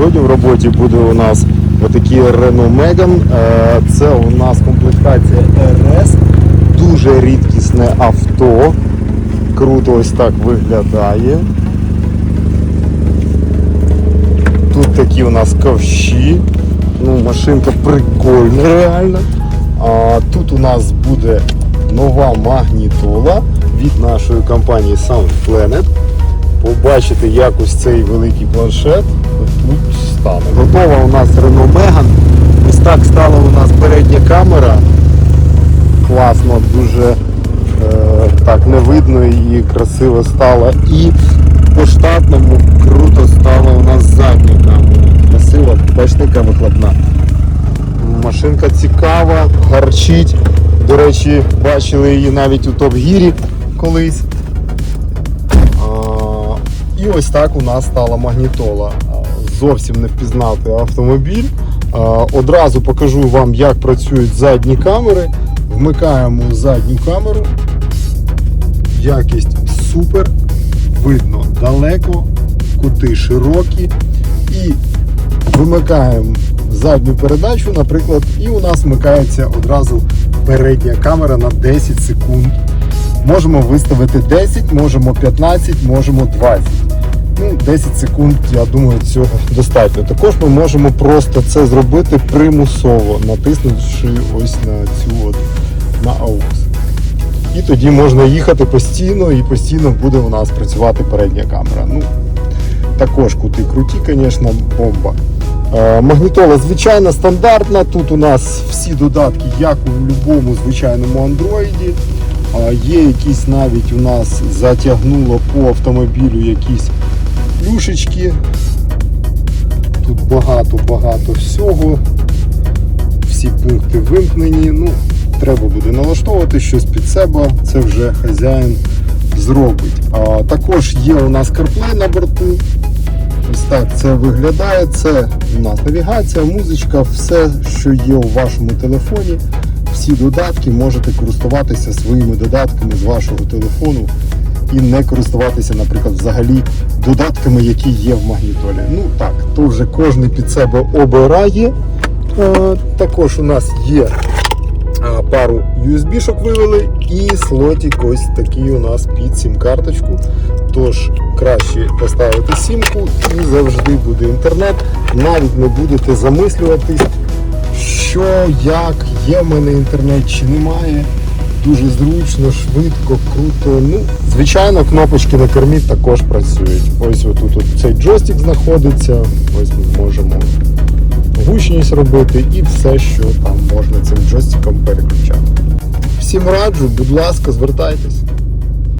Сьогодні в роботі буде у нас отакий Renault Megane. Е, Це у нас комплектація RS. Дуже рідкісне авто. Круто ось так виглядає. Тут такі у нас ковші. Ну, машинка прикольна реально. А, тут у нас буде нова магнітола від нашої компанії Sound Planet. Побачите, як ось цей великий планшет тут стане. Готова у нас Renault Megane. Ось так стала у нас передня камера. Класно, дуже е, так не видно і красиво стало. І по штатному круто стала у нас задня камера. Красива, бачите, яка вихлопна. Машинка цікава, гарчить. До речі, бачили її навіть у Топ-Гірі колись. І ось так у нас стала магнітола. Зовсім не впізнати автомобіль. Одразу покажу вам, як працюють задні камери. Вмикаємо задню камеру. Якість супер. Видно далеко, кути широкі. І вимикаємо задню передачу, наприклад, і у нас вмикається одразу передня камера на 10 секунд. Можемо виставити 10, можемо 15, можемо 20. Ну, 10 секунд, я думаю, цього достатньо. Також ми можемо просто це зробити примусово, натиснувши ось на цю от на AUX. І тоді можна їхати постійно і постійно буде у нас працювати передня камера. Ну, також кути круті, звісно, бомба. Е, Магнітола звичайна, стандартна. Тут у нас всі додатки, як у будь-якому звичайному андроїді. Е, Є якісь навіть у нас затягнуло по автомобілю якісь плюшечки. Тут багато-багато всього. Всі пункти вимкнені. Ну, треба буде налаштовувати щось під себе. Це вже хазяїн зробить. А, також є у нас CarPlay на борту. Ось так це виглядає. Це у нас навігація, музичка, все, що є у вашому телефоні. Всі додатки можете користуватися своїми додатками з вашого телефону і не користуватися, наприклад, взагалі додатками, які є в магнітолі. Ну так, то вже кожен під себе обирає. Е, також у нас є а, пару USB-шок вивели і слотик ось такий у нас під сім-карточку. Тож краще поставити сімку і завжди буде інтернет. Навіть не будете замислюватись, що, як, є в мене інтернет чи немає. Дуже зручно, швидко, круто. Ну, звичайно, кнопочки на кермі також працюють. Ось отут от цей джойстик знаходиться. Ось ми можемо гучність робити і все, що там можна цим джойстиком переключати. Всім раджу, будь ласка, звертайтесь.